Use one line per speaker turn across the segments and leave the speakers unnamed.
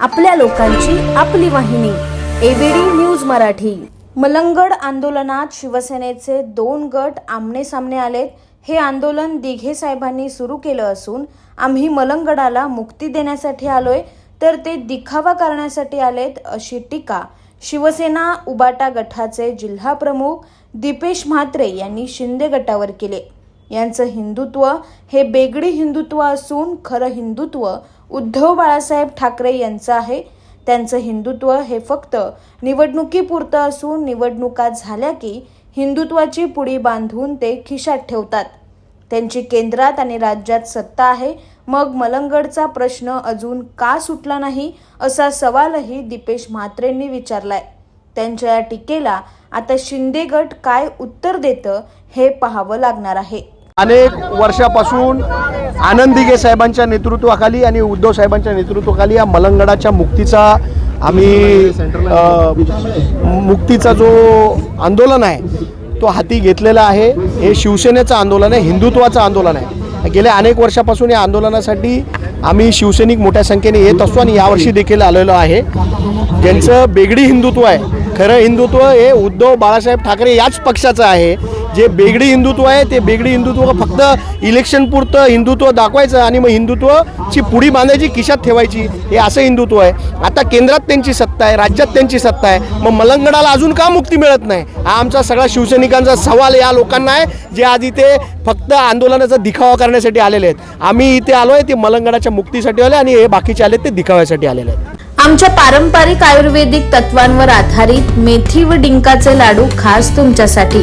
आपल्या लोकांची आपली वाहिनी एबीडी न्यूज मराठी. मलंगड आंदोलनात शिवसेनेचे दोन गट आमने सामने आलेत. हे आंदोलन दिघे साहेबांनी सुरू केलं असून आम्ही मलंगडाला मुक्ती देण्यासाठी आलोय तर ते दिखावा करण्यासाठी आलेत अशी टीका शिवसेना उबाटा गटाचे जिल्हा प्रमुख दीपेश म्हात्रे यांनी शिंदे गटावर केले. यांचं हिंदुत्व हे बेगडी हिंदुत्व असून खरं हिंदुत्व उद्धव बाळासाहेब ठाकरे यांचं आहे. त्यांचं हिंदुत्व हे फक्त निवडणुकीपुरतं असून निवडणुका झाल्या की हिंदुत्वाची पुडी बांधून ते खिशात ठेवतात. त्यांची केंद्रात आणि राज्यात सत्ता आहे. मग मलंगडचा प्रश्न अजून का सुटला नाही असा सवालही दीपेश म्हात्रेंनी विचारलाय. त्यांच्या या टीकेला आता शिंदे गट काय उत्तर देतं हे पाहावं लागणार आहे.
अनेक वर्षापासून आनंद दिघे साहेबांच्या नेतृत्वाखाली आणि उद्धव साहेबांच्या नेतृत्वाखाली या मलंगडाच्या मुक्तीचा आम्ही मुक्तीचा जो आंदोलन आहे तो हाती घेतलेला आहे. हे शिवसेनेचं आंदोलन आहे हिंदुत्वाचं आंदोलन आहे. गेल्या अनेक वर्षापासून या आंदोलनासाठी आम्ही शिवसैनिक मोठ्या संख्येने येत असतो आणि यावर्षी देखील आलेलो आहे. ज्यांचं बेगडी हिंदुत्व आहे खरं हिंदुत्व हे उद्धव बाळासाहेब ठाकरे याच पक्षाचं आहे. जे बेगडी हिंदुत्व आहे ते बेगडी हिंदुत्व फक्त इलेक्शन पुरतं हिंदुत्व दाखवायचं आणि मग हिंदुत्वची पुढी बांधायची किशात ठेवायची हे असं हिंदुत्व आहे. आता केंद्रात त्यांची सत्ता आहे राज्यात त्यांची सत्ता आहे. मग मलंगडाला अजून का मुक्ती मिळत नाही? हा आमचा सगळा शिवसैनिकांचा सवाल या लोकांना आहे जे आज इथे फक्त आंदोलनाचा दिखावा करण्यासाठी आलेले आहेत. आम्ही इथे आलो आहे ते मलंगडाच्या मुक्तीसाठी आले आणि हे बाकीचे आले ते दिखाव्यासाठी आलेले आहेत.
आमच्या पारंपरिक आयुर्वेदिक तत्वांवर आधारित मेथी व डिंकाचे लाडू खास तुमच्यासाठी.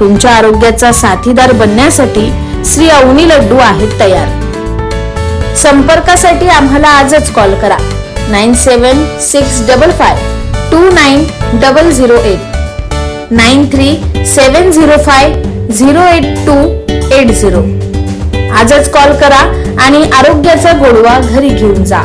तुमच्या आरोग्याचा साथीदार बनण्यासाठी श्री अवनी लड्डू आहेत तयार. संपर्कासाठी आम्हाला आजच कॉल करा. Nine seven six double five two nine double zero eight. Nine three seven zero five zero eight two eight zero. आजच कॉल करा आणि आरोग्याचा गोडवा घरी घेऊन जा.